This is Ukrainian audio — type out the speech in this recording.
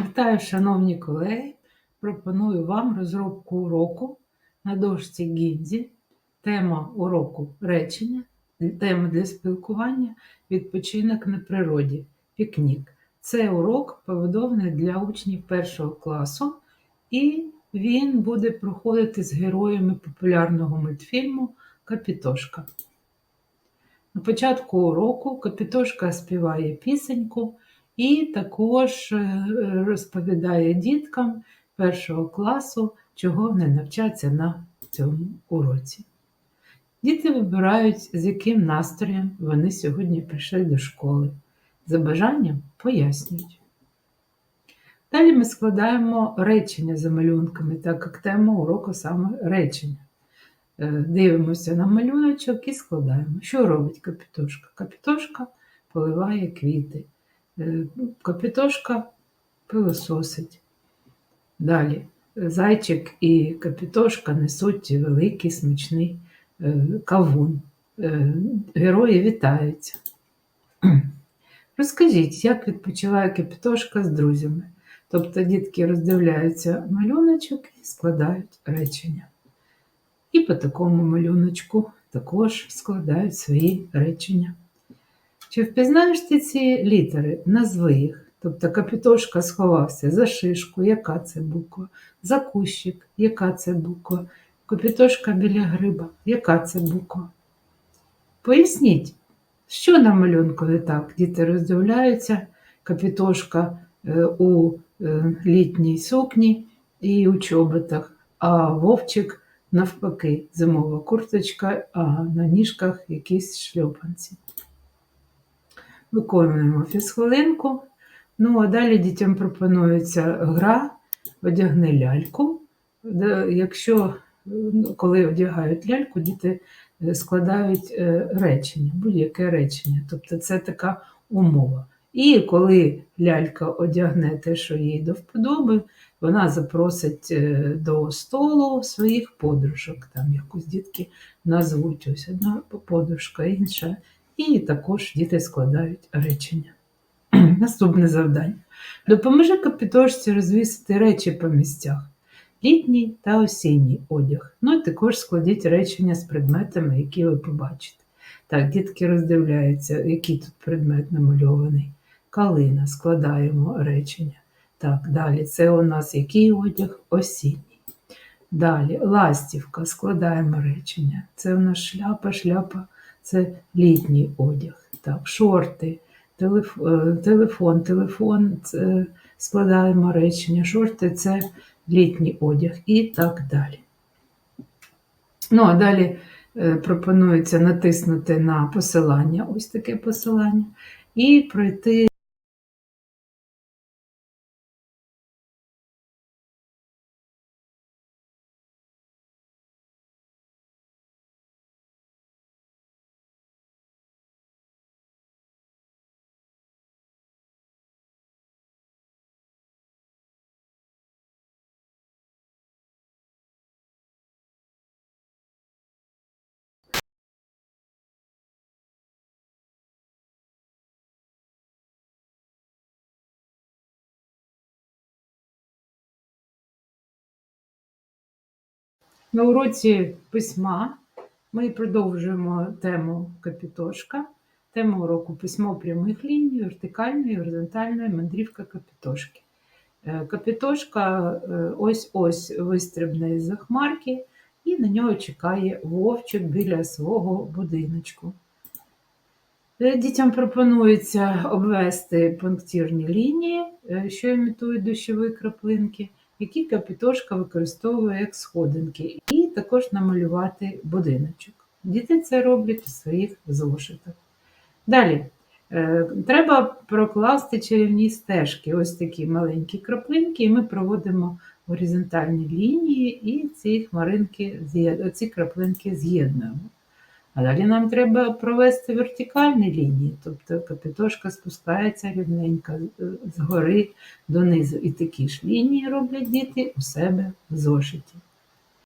Вітаю, шановні колеги! Пропоную вам розробку уроку на дошці Гінзі. Тема уроку речення, тема для спілкування, відпочинок на природі, пікнік. Це урок побудований для учнів першого класу, і він буде проходити з героями популярного мультфільму Капітошка. На початку уроку Капітошка співає пісеньку. І також е, розповідає діткам першого класу, чого вони навчаться на цьому уроці. Діти вибирають, з яким настроєм вони сьогодні прийшли до школи. За бажанням пояснюють. Далі ми складаємо речення за малюнками, так як тема уроку саме речення. Е, дивимося на малюночок і складаємо. Що робить капітошка? Капітошка поливає квіти. Е, капітошка пилососить. Далі зайчик і капітошка несуть великий смачний е, кавун. Е, герої вітаються. Розкажіть, як відпочиває капітошка з друзями. Тобто дітки роздивляються малюночок і складають речення. І по такому малюночку також складають свої речення. Чи впізнаєш ти ці літери? Назви їх. Тобто капітошка сховався за шишку, яка це буква, за кущик, яка це буква, капітошка біля гриба, яка це буква. Поясніть, що на малюнку не так? Діти роздивляються, капітошка е, у е, літній сукні і у чоботах, а вовчик навпаки, зимова курточка, а на ніжках якісь шльопанці. Виконуємо фізхвилинку. Ну, а далі дітям пропонується гра, одягни ляльку. Якщо ну, коли одягають ляльку, діти е, складають е, речення, будь-яке речення. Тобто це така умова. І коли лялька одягне те, що їй до вподоби, вона запросить е, до столу своїх подружок. Там якусь дітки назвуть ось одна подружка, інша. І також діти складають речення. Наступне завдання. Допоможи капітошці розвісити речі по місцях. Літній та осінній одяг. Ну і також складіть речення з предметами, які ви побачите. Так, дітки роздивляються, який тут предмет намальований. Калина, складаємо речення. Так, далі це у нас який одяг осінній. Далі ластівка, складаємо речення. Це у нас шляпа, шляпа це літній одяг. Так, Шорти, телеф... Е, телефон, телефон це складаємо речення, шорти це літній одяг і так далі. Ну, а далі е, пропонується натиснути на посилання, ось таке посилання, і пройти. На уроці письма ми продовжуємо тему капітошка, тему уроку письмо прямих ліній, вертикальної, горизонтальної мандрівка капітошки. Е, капітошка е, ось-ось вистрибне з захмарки, і на нього чекає вовчик біля свого будиночку. Е, дітям пропонується обвести пунктирні лінії, що імітують дощові краплинки які капітошка використовує як сходинки, і також намалювати будиночок. Діти це роблять у своїх зошитах. Далі е, треба прокласти чарівні стежки, ось такі маленькі краплинки, і ми проводимо горизонтальні лінії і ці хмаринки, ці краплинки з'єднуємо. А далі нам треба провести вертикальні лінії, тобто капітошка спускається рівненько згори донизу. І такі ж лінії роблять діти у себе в зошиті.